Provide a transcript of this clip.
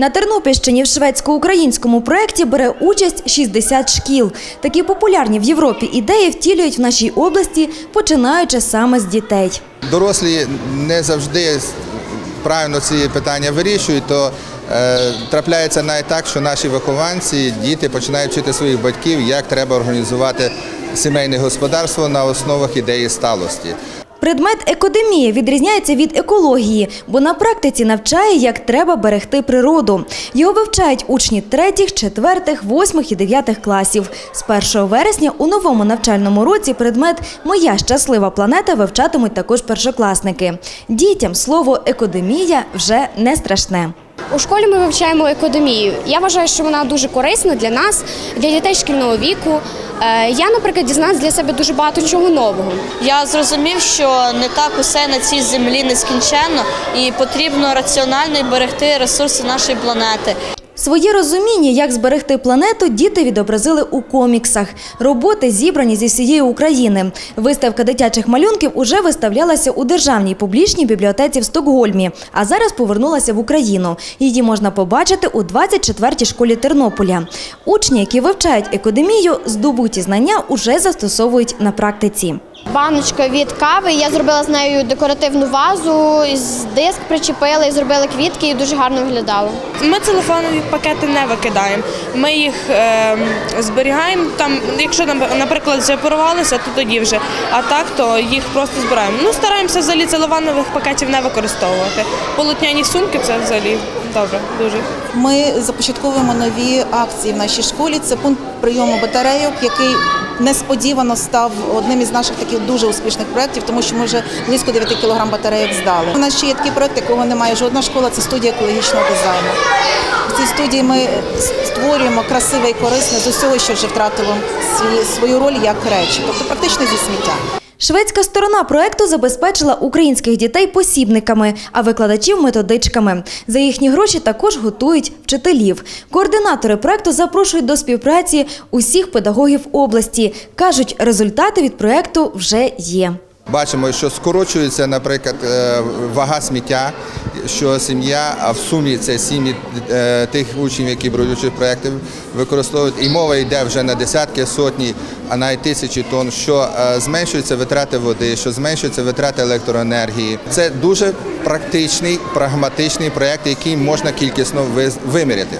На Тернопільщині в шведсько-українському проєкті бере участь 60 шкіл. Такі популярні в Європі ідеї втілюють в нашій області, починаючи саме з дітей. Дорослі не завжди правильно ці питання вирішують, то е, трапляється навіть так, що наші вихованці, діти починають вчити своїх батьків, як треба організувати сімейне господарство на основах ідеї сталості. Предмет екодемія відрізняється від екології, бо на практиці навчає, як треба берегти природу. Його вивчають учні 3, 4, 8 і 9 класів. З 1 вересня у новому навчальному році предмет Моя щаслива планета вивчатимуть також першокласники. Дітям слово екодемія вже не страшне. У школі ми вивчаємо економію. Я вважаю, що вона дуже корисна для нас, для дітей шкільного віку. Е, Я, наприклад, дізналась для себе дуже багато чого нового. Я зрозумів, що не так усе на цій землі нескінченно і потрібно раціонально берегти ресурси нашої планети. Своє розуміння, як зберегти планету, діти відобразили у коміксах. Роботи зібрані зі всієї України. Виставка дитячих малюнків уже виставлялася у державній публічній бібліотеці в Стокгольмі, а зараз повернулася в Україну. Її можна побачити у 24-й школі Тернополя. Учні, які вивчають екодемію, здобуті знання уже застосовують на практиці. Баночка від кави. Я зробила з нею декоративну вазу, з диск причепила і зробила квітки, і дуже гарно виглядало. Ми телефонові пакети не викидаємо. Ми їх е, зберігаємо там, якщо наприклад, вже порвалися, то тоді вже. А так то їх просто збираємо. Ну, стараємося взагалі целофанових пакетів не використовувати. Полотняні сумки це взагалі добре, дуже. Ми започатковуємо нові акції в нашій школі. Це пункт прийому батарейок, який несподівано став одним із наших таких дуже успішних проєктів, тому що ми вже близько 9 кілограм батареїк здали. У нас ще є такий проєкт, якого немає жодна школа. Це студія екологічного дизайну. В цій студії ми створюємо красиве і корисне з усього, що вже втратило свою роль як речі, тобто практично зі сміття. Шведська сторона проекту забезпечила українських дітей посібниками, а викладачів методичками. За їхні гроші також готують вчителів. Координатори проекту запрошують до співпраці усіх педагогів області. кажуть, результати від проекту вже є. Бачимо, що скорочується, наприклад, е, вага сміття, що сім'я, а в сумі це сім'ї е, тих учнів, які беруть участь в проєкті, використовують. І мова йде вже на десятки, сотні, а навіть тисячі тонн, що е, зменшуються витрати води, що зменшуються витрати електроенергії. Це дуже практичний, прагматичний проєкт, який можна кількісно виміряти.